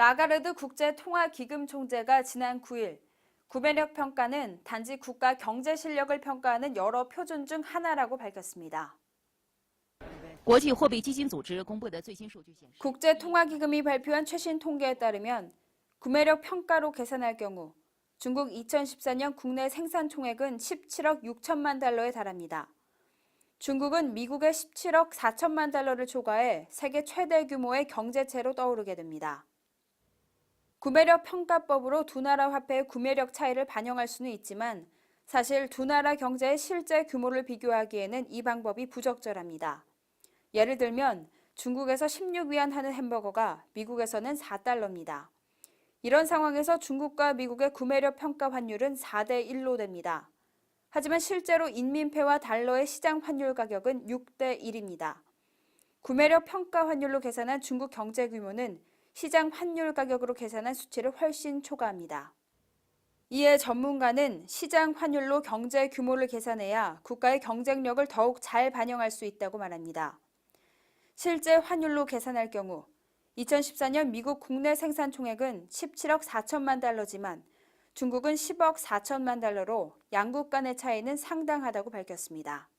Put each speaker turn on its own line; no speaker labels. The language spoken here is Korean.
라가르드 국제통화기금총재가 지난 9일 구매력 평가는 단지 국가 경제 실력을 평가하는 여러 표준 중 하나라고 밝혔습니다. 국제통화기금이 발표한 최신 통계에 따르면 구매력 평가로 계산할 경우 중국 2014년 국내 생산 총액은 17억 6천만 달러에 달합니다. 중국은 미국의 17억 4천만 달러를 초과해 세계 최대 규모의 경제체로 떠오르게 됩니다. 구매력 평가법으로 두 나라 화폐의 구매력 차이를 반영할 수는 있지만 사실 두 나라 경제의 실제 규모를 비교하기에는 이 방법이 부적절합니다. 예를 들면 중국에서 16위안 하는 햄버거가 미국에서는 4달러입니다. 이런 상황에서 중국과 미국의 구매력 평가 환율은 4대 1로 됩니다. 하지만 실제로 인민폐와 달러의 시장 환율 가격은 6대 1입니다. 구매력 평가 환율로 계산한 중국 경제 규모는 시장 환율 가격으로 계산한 수치를 훨씬 초과합니다. 이에 전문가는 시장 환율로 경제 규모를 계산해야 국가의 경쟁력을 더욱 잘 반영할 수 있다고 말합니다. 실제 환율로 계산할 경우 2014년 미국 국내 생산 총액은 17억 4천만 달러지만 중국은 10억 4천만 달러로 양국 간의 차이는 상당하다고 밝혔습니다.